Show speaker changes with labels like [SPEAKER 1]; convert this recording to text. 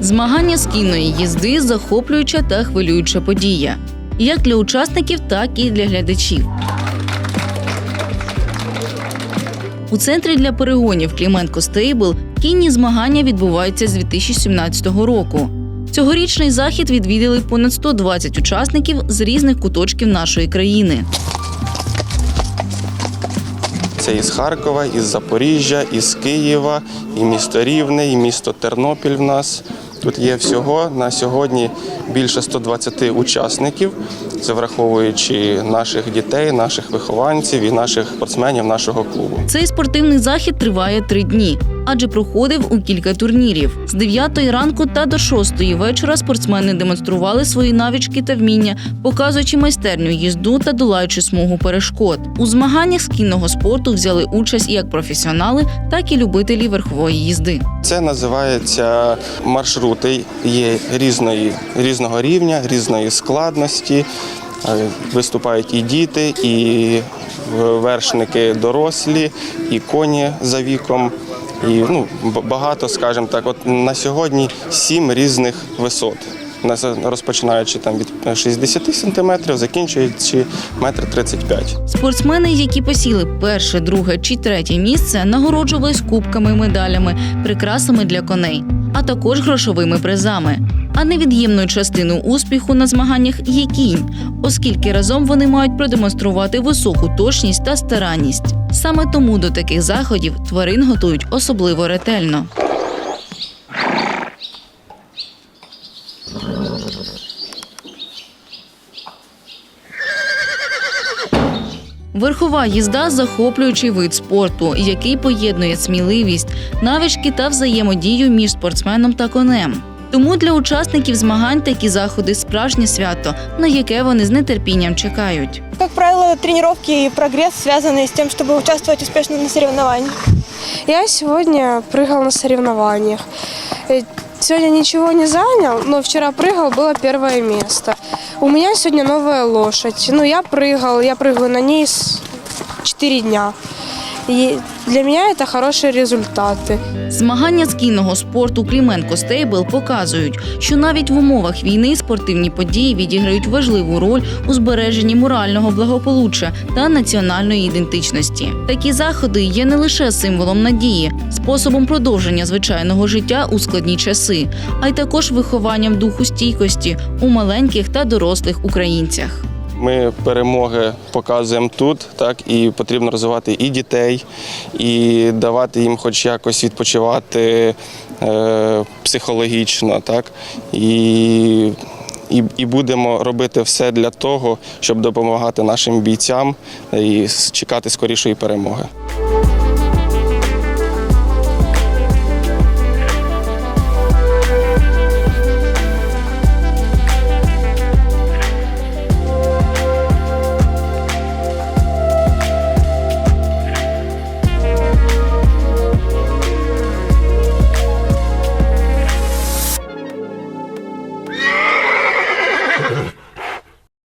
[SPEAKER 1] Змагання з кінної їзди захоплююча та хвилююча подія. Як для учасників, так і для глядачів. У центрі для перегонів Кліменко Стейбл кінні змагання відбуваються з 2017 року. Цьогорічний захід відвідали понад 120 учасників з різних куточків нашої країни.
[SPEAKER 2] Це із Харкова, із Запоріжжя, із Києва, і місто Рівне, і місто Тернопіль в нас. Тут є всього на сьогодні більше 120 учасників, це враховуючи наших дітей, наших вихованців і наших спортсменів нашого клубу.
[SPEAKER 1] Цей спортивний захід триває три дні, адже проходив у кілька турнірів. З 9 ранку та до 6 вечора спортсмени демонстрували свої навички та вміння, показуючи майстерню їзду та долаючи смугу перешкод. У змаганнях з кінного спорту взяли участь як професіонали, так і любителі верхової їзди.
[SPEAKER 2] Це називається маршрути. Є різної, різного рівня, різної складності. Е, Виступають і діти, і вершники дорослі, і коні за віком. І ну, багато, скажімо так, от на сьогодні сім різних висот. Розпочинаючи там від 60 сантиметрів, закінчуючи метр 35.
[SPEAKER 1] Спортсмени, які посіли перше, друге чи третє місце, нагороджувались кубками, медалями, прикрасами для коней, а також грошовими призами. А невід'ємною частиною успіху на змаганнях є кінь, оскільки разом вони мають продемонструвати високу точність та старанність. Саме тому до таких заходів тварин готують особливо ретельно. Верхова їзда захоплюючий вид спорту, який поєднує сміливість, навички та взаємодію між спортсменом та конем. Тому для учасників змагань такі заходи справжнє свято, на яке вони з нетерпінням чекають.
[SPEAKER 3] Как правило, тренировки и прогресс связаны с тем, чтобы участвовать успешно на соревнованиях.
[SPEAKER 4] Я сегодня прыгал на соревнованиях. Э, Сегодня ничего не занял, но вчера прыгал, было первое место. У меня сегодня новая лошадь. Ну, я прыгал, я прыгаю на ней с 4 дня. И для меня это хорошие результаты.
[SPEAKER 1] Змагання з кінного спорту Кліменко Стейбл показують, що навіть в умовах війни спортивні події відіграють важливу роль у збереженні морального благополуччя та національної ідентичності. Такі заходи є не лише символом надії, способом продовження звичайного життя у складні часи, а й також вихованням духу стійкості у маленьких та дорослих українцях.
[SPEAKER 2] Ми перемоги показуємо тут, так і потрібно розвивати і дітей, і давати їм хоч якось відпочивати е, психологічно, так і, і, і будемо робити все для того, щоб допомагати нашим бійцям і чекати скорішої перемоги.